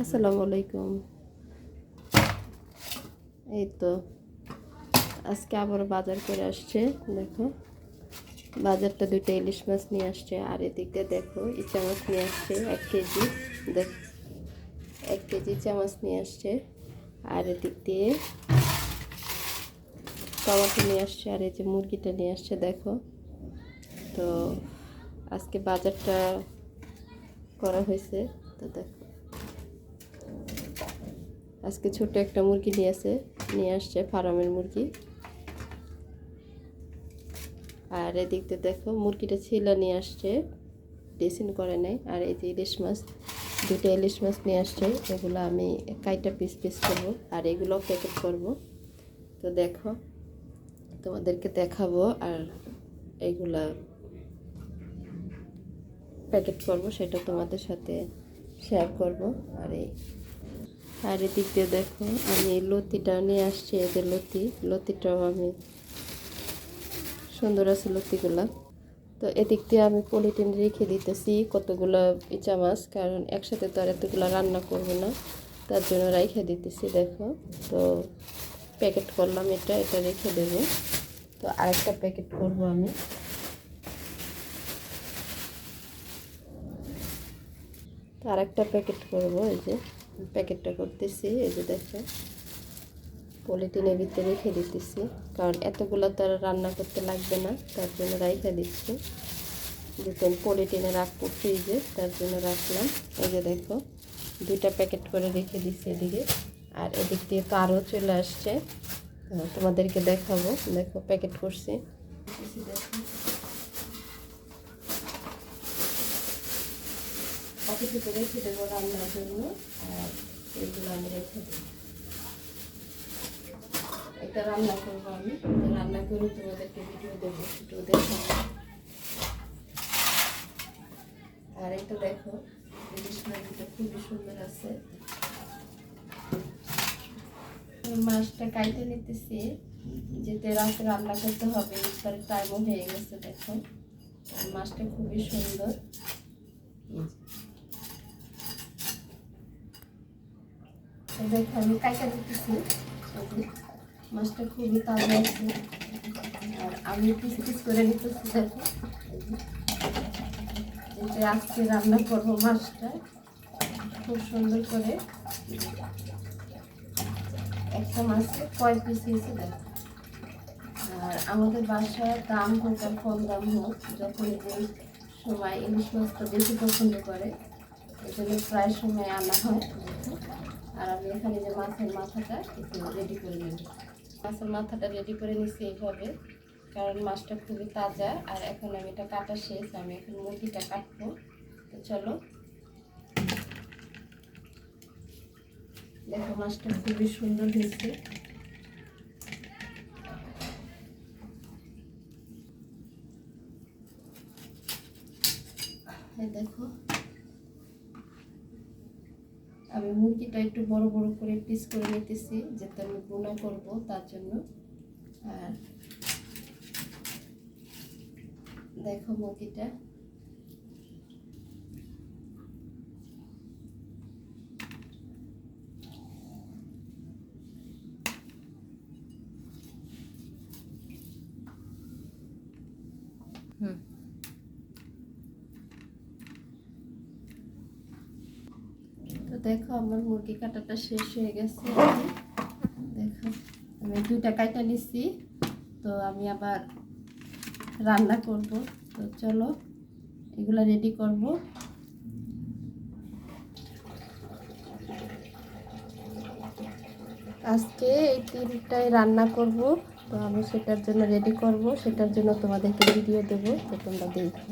আসসালামু আলাইকুম। এই তো, আজকে আবার বাজার করে আসছে, দেখো। বাজারটা দুইটা ইলিশ মাছ নিয়ে আসছে, আর এদিকে দেখো ইচা মাছ নিয়ে আসছে, এক কেজি। দেখ, এক কেজি ইচা মাছ নিয়ে আসছে, আর এদিক দিয়ে টমাটো নিয়ে আসছে, আর এই যে মুরগিটা নিয়ে আসছে, দেখো। তো আজকে বাজারটা করা হয়েছে। তো দেখো আজকে ছোট একটা মুরগি নিয়ে আসে, নিয়ে আসছে ফার্মের মুরগি। আর এদিক দিয়ে দেখো, মুরগিটা ছিল নিয়ে আসছে, ড্রেসিং করে নেয় আর এই যে ইলিশ মাছ, দুটো ইলিশ মাছ নিয়ে আসছে, এগুলো আমি কাইটা পিস পিস করব, আর এগুলো প্যাকেট করব। তো দেখো, তোমাদেরকে দেখাবো, আর এগুলা প্যাকেট করব, সেটা তোমাদের সাথে শেয়ার করব, আর এই। আর এদিক দিয়ে দেখো, আমি এই লতিটা নিয়ে আসছি এদের লতি, লতিটাও আমি সুন্দর আছে লতিগুলা। তো এদিক দিয়ে আমি পলিটিন রেখে দিতেছি কতগুলো ইচা মাছ, কারণ একসাথে তো আর এতগুলো রান্না করব না, তার জন্য রেখে দিতেছি, দেখো। তো প্যাকেট করলাম এটা এটা রেখে দেবো। তো আরেকটা প্যাকেট করব আমি। আরেকটা প্যাকেট করব, এই যে প্যাকেটটা করতেছি, এই যে দেখো পলিটিনের ভিতরে রেখে দিতেছি, কারণ এতগুলো তো আর রান্না করতে লাগবে না, তার জন্য রেখে দিচ্ছি। যেহেতু পলিটিনে রাখব ফ্রিজে তার জন্য রাখলাম। এই যে দেখো, দুইটা প্যাকেট করে রেখে দিচ্ছি এদিকে। আর এদিক দিয়ে তো আরও চলে আসছে। তোমাদেরকে দেখাবো। দেখো প্যাকেট করছি। দেখো অফিসে রেখে দেবো রান্নার জন্য। আর এগুলো আমি রেখে দেবো। এটা রান্না করব আমি। রান্না করে তোমাদেরকে ভিডিও দেবো ভিডিও দেখো আর এটা দেখো ইলিশ খুবই সুন্দর আছে। মাছটা কাইটে নিতেছি। যেতে রাতে রান্না করতে হবে ইফতারের টাইমও হয়ে গেছে, দেখো। মাছটা খুবই সুন্দর। দেখো আমি কাইটা দিতেছি। মাছটা খুবই তাজা আছে আর আমি পিস পিস করে নিতেছি, দেখো। যেটা আজকে রান্না করব মাছটা, খুব সুন্দর করে। একটা মাছে কয় পিস হয়েছে, দেখো। আর আমাদের বাসায় দাম হোক আর কম দাম হোক, যখন যে সময় ইলিশ মাছটা বেশি পছন্দ করে এই জন্য প্রায় সময় আনা হয়। আর আমি এখানে যে মাছের মাথাটা, একটু রেডি করে নেব। মাছের মাথাটা রেডি করে নিচ্ছি এইভাবে, কারণ মাছটা খুবই তাজা। আর এখন আমি এটা কাটা শেষ, আমি এখন মুরগিটা কাটবো। তো চলো। দেখো, মাছটা খুবই সুন্দর হয়েছে। দেখো। আমি মুরগিটা একটু বড় বড় করে পিস করে নিতেছি, যাতে আমি বোনা করব তার জন্য। আর দেখো মুরগিটা। হুম তো দেখো আমার মুরগি কাটাটা শেষ হয়ে গেছে। দেখো, আমি দুইটা কাইটা নিচ্ছি তো আমি আবার রান্না করব। তো চলো, এগুলো রেডি করব। আজকে এই তিনটাই রান্না করব, তো আমি সেটার জন্য রেডি করব, সেটার জন্য তোমাদেরকে ভিডিও দেবো, তো তোমরা দেখো